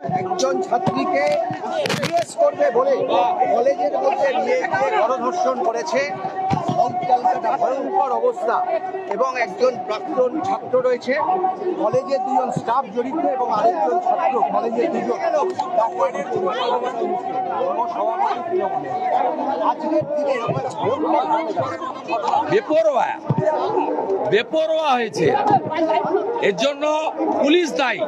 একজন ছাত্রীকে জিজ্ঞেস করবে বলে কলেজের মধ্যে নিয়ে গিয়ে গণধর্ষণ করেছে। ক্যালকাটা ভয়ঙ্কর অবস্থা। এবং একজন প্রাক্তন ছাত্র রয়েছে। কলেজের দুজন স্টাফ জড়িত এবং আরেকজন ছাত্র কলেজের দুজন একটা বেপরোয়া। বেপরোয়া হয়েছে। এর জন্য পুলিশ দায়ী।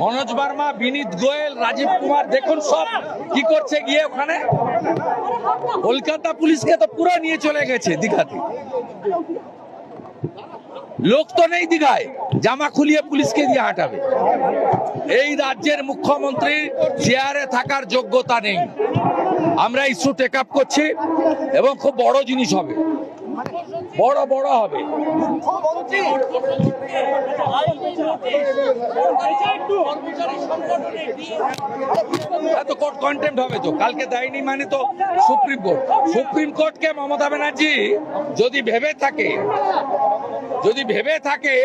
মনোজ বার্মা, বিনীত গোয়েল, রাজীব কুমার, দেখুন সব কি করছে গিয়ে ওখানে। কলকাতা পুলিশকে তো পুরো নিয়ে চলে গেছে। লোক তো নেই দিঘায়, জামা খুলিয়ে পুলিশকে দিয়ে হাঁটাবে। এই রাজ্যের মুখ্যমন্ত্রী চেয়ারে থাকার যোগ্যতা নেই। আমরা ইস্যু টেক আপ করছি এবং খুব বড় জিনিস হবে। বড় বড় হবে। হবে তো? কালকে মানে তো সুপ্রিম কোর্ট। সুপ্রিম কোর্টকে মমতা ব্যানার্জি যদি ভেবে থাকে, যদি ভেবে থাকে,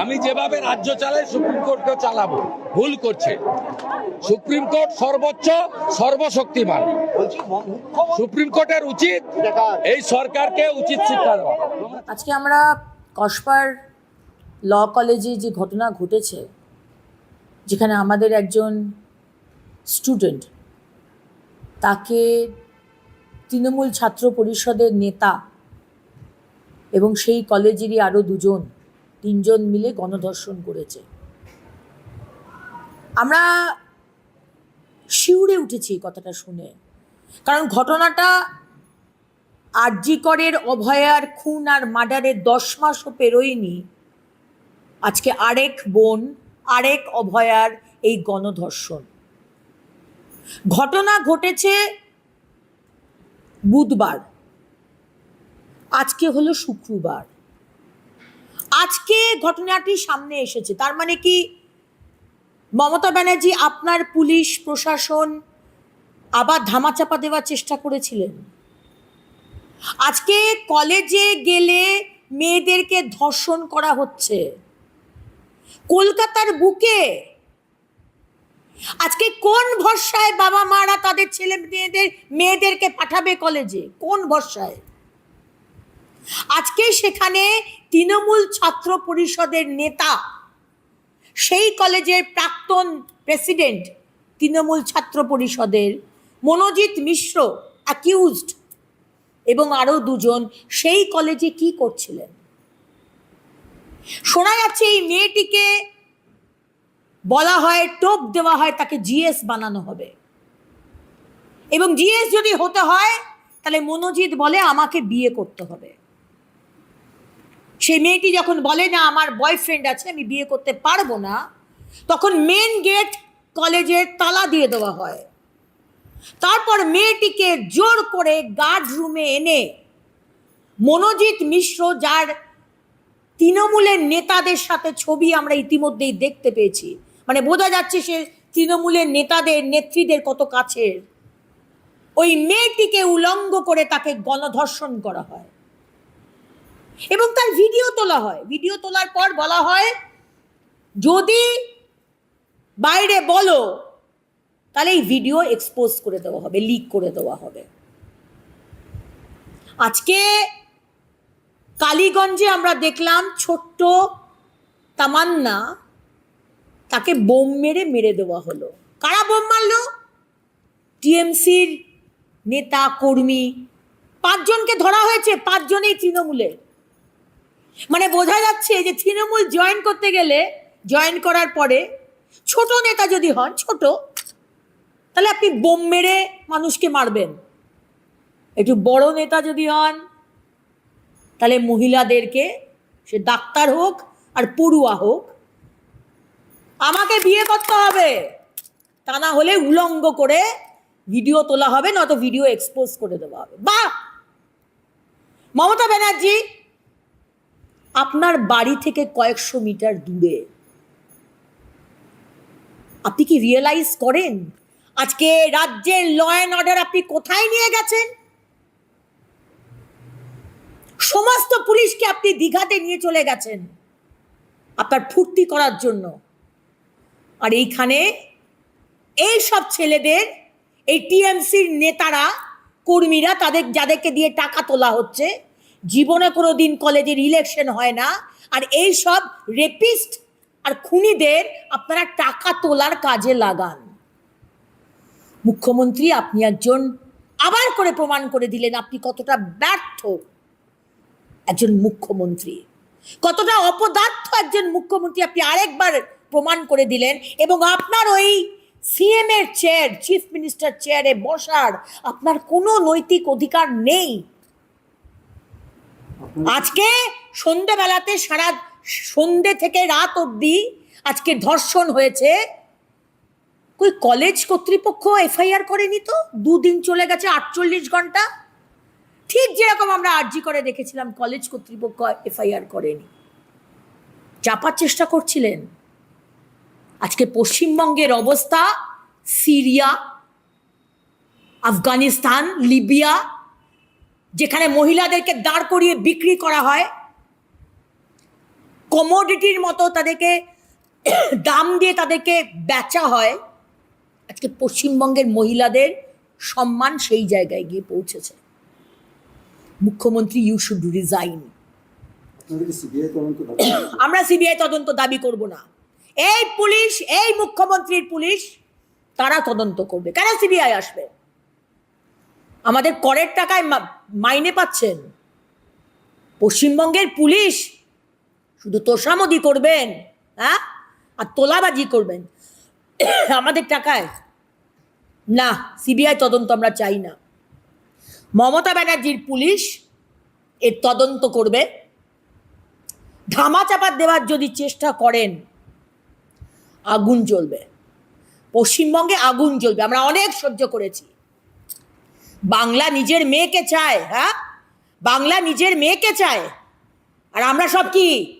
আমি যেভাবে রাজ্য চালাই, সুপ্রিম কোর্টকেও চালাবো। ভুল করছে। সুপ্রিম কোর্ট সর্বোচ্চ, সর্বশক্তিমান। সুপ্রিম কোর্টের উচিত এই সরকারকে উচিত শিক্ষা দেওয়া। আজকে আমরা কসবার ল কলেজে যে ঘটনা ঘটেছে, যেখানে আমাদের একজন স্টুডেন্ট, তাকে তৃণমূল ছাত্র পরিষদের নেতা এবং সেই কলেজেরই আরও দুজন, তিনজন মিলে গণধর্ষণ করেছে। আমরা শিউরে উঠেছি কথাটা শুনে। কারণ ঘটনাটা আরজিকরের অভয়ার খুন আর মার্ডারের দশ মাসও পেরোয়নি। আজকে আরেক বোন, আরেক অভয়ার এই গণধর্ষণ। ঘটনা ঘটেছে বুধবার। আজকে হলো শুক্রবার। আজকে ঘটনাটি সামনে এসেছে। তার মানে কি? মমতা ব্যানার্জি আপনার পুলিশ, প্রশাসন আবার ধামাচাপা দেওয়ার চেষ্টা করেছিলেন। আজকে কলেজে গেলে মেয়েদেরকে ধর্ষণ করা হচ্ছে। কলকাতার বুকে। আজকে কোন ভরসায় বাবা মারা তাদের ছেলে মেয়েদের, মেয়েদেরকে পাঠাবে কলেজে কোন ভরসায়? আজকে সেখানে তৃণমূল ছাত্র পরিষদের নেতা, সেই কলেজের প্রাক্তন প্রেসিডেন্ট তৃণমূল ছাত্র পরিষদের মনোজিৎ মিশ্র অ্যাকিউজড এবং আরও দুজন, সেই কলেজে কি করছিলেন? শোনা যাচ্ছে এই মেয়েটিকে বলা হয়, টোপ দেওয়া হয়, তাকে জিএস বানানো হবে। এবং জিএস যদি হতে হয়, তাহলে মনোজিৎ বলে আমাকে বিয়ে করতে হবে। সেই মেয়েটি যখন বলে, না, আমার বয়ফ্রেন্ড আছে, আমি বিয়ে করতে পারব না, তখন মেন গেট কলেজের তালা দিয়ে দেওয়া হয়। তারপর মেয়েটিকে জোর করে গার্ড রুমে এনে মনোজিৎ মিশ্র, যার তৃণমূলের নেতাদের সাথে ছবি আমরা ইতিমধ্যেই দেখতে পেয়েছি। মানে বোঝা যাচ্ছে সে তৃণমূলের নেতাদের, নেত্রীদের কত কাছের। ওই মেয়েটিকে উলঙ্গ করে তাকে গণধর্ষণ করা হয়। এবং তার ভিডিও তোলা হয়। ভিডিও তোলার পর বলা হয়, যদি বাইরে বলো, তাহলে এই ভিডিও এক্সপোজ করে দেওয়া হবে লিক করে দেওয়া হবে। আজকে কালীগঞ্জে আমরা দেখলাম ছোট্ট তামান্না তাকে বোম মেরে মেরে দেওয়া হলো। কারা বোম মারলো? টিএমসির নেতা, কর্মী। পাঁচজনকে ধরা হয়েছে, পাঁচজনেই তৃণমূলের মানে বোঝা যাচ্ছে যে তৃণমূল জয়েন করতে গেলে, জয়েন করার পরে ছোট নেতা যদি হন, ছোট, তাহলে আপনি বোম মেরে মানুষকে মারবেন। একটু বড় নেতা যদি হন তাহলে মহিলাদেরকে, সে ডাক্তার হোক আর পড়ুয়া হোক, আমাকে বিয়ে করতে হবে। তা না হলে উলঙ্গ করে ভিডিও তোলা হবে নয়তো ভিডিও এক্সপোজ করে দেওয়া হবে। বাহ! মমতা ব্যানার্জি, আপনার বাড়ি থেকে কয়েকশো মিটার দূরে। আপনি কি রিয়েলাইজ করেন? আজকে রাজ্যের ল অ্যান্ড অর্ডার আপনি কোথায় নিয়ে গেছেন? সমস্ত পুলিশকে আপনি দীঘাতে নিয়ে চলে গেছেন আপনার ফুর্তি করার জন্য। আর এইখানে এই সব ছেলেদের, এই টিএমসির নেতারা, কর্মীরা তাদের, যাদেরকে দিয়ে টাকা তোলা হচ্ছে, জীবনে কোনো দিন কলেজের ইলেকশন হয় না। আর এই সব রেপিস্ট আর খুনিদের আপনারা টাকা তোলার কাজে লাগান। মুখ্যমন্ত্রী, আপনি একজন আবার করে প্রমাণ করে দিলেন আপনি কতটা ব্যর্থ। একজন মুখ্যমন্ত্রী। কতটা অপদার্থ একজন মুখ্যমন্ত্রী আপনি আরেকবার প্রমাণ করে দিলেন এবং আপনার ওই সিএম এর চেয়ার চিফ মিনিস্টার চেয়ারে বসার আপনার কোনো নৈতিক অধিকার নেই। আজকে সন্ধ্যেবেলাতে সারা সন্ধ্যে থেকে রাত অবধি আজকে ধর্ষণ হয়েছে। কই কলেজ কর্তৃপক্ষ এফআইআর করেনি তো? দুদিন চলে গেছে আটচল্লিশ ঘণ্টা। ঠিক যেরকম আমরা আর্জি করে দেখেছিলাম কলেজ কর্তৃপক্ষ এফআইআর করেনি। চাপার চেষ্টা করছিলেন। আজকে পশ্চিমবঙ্গের অবস্থা, সিরিয়া, আফগানিস্তান, লিবিয়া, যেখানে মহিলাদেরকে দাঁড় করিয়ে বিক্রি করা হয় কমোডিটির মতো তাদেরকে দাম দিয়ে তাদেরকে বেচা হয়, আজকে পশ্চিমবঙ্গের মহিলাদের সম্মান সেই জায়গায় গিয়ে পৌঁছেছে। মুখ্যমন্ত্রী ইউ শুড রিজাইন আমরা সিবিআই তদন্ত দাবি করব না। এই পুলিশ, এই মুখ্যমন্ত্রীর পুলিশ, তারা তদন্ত করবে। কেন সিবিআই আসবে? আমাদের করের টাকায় মাইনে পাচ্ছেন। পশ্চিমবঙ্গের পুলিশ শুধু তোষামদি করবেন হ্যাঁ? আর তোলাবাজি করবেন। আমাদের টাকায়। না সিবিআই তদন্ত আমরা চাই না। মমতা ব্যানার্জির পুলিশ এর তদন্ত করবে। ধামাচাপা দেওয়ার যদি চেষ্টা করেন, আগুন জ্বলবে। পশ্চিমবঙ্গে আগুন জ্বলবে। আমরা অনেক সহ্য করেছি। বাংলা নিজের মেয়েকে চায় হ্যাঁ? বাংলা নিজের মেয়েকে চায়। আর আমরা সব কি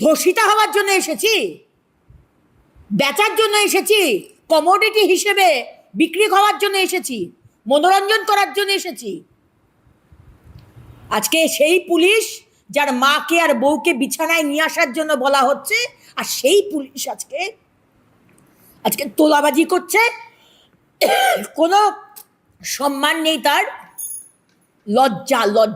ধর্ষিতা হওয়ার জন্য এসেছি? বেচার জন্য এসেছি? কমোডিটি হিসেবে বিক্রি হওয়ার জন্য এসেছি? মনোরঞ্জন করার জন্য এসেছি। আজকে সেই পুলিশ যার মাকে আর বউকে বিছানায় নিয়ে আসার জন্য বলা হচ্ছে, আর সেই পুলিশ আজকে আজকে তোলাবাজি করছে। কোনো সম্মান নেই তার। লজ্জা লজ্জা।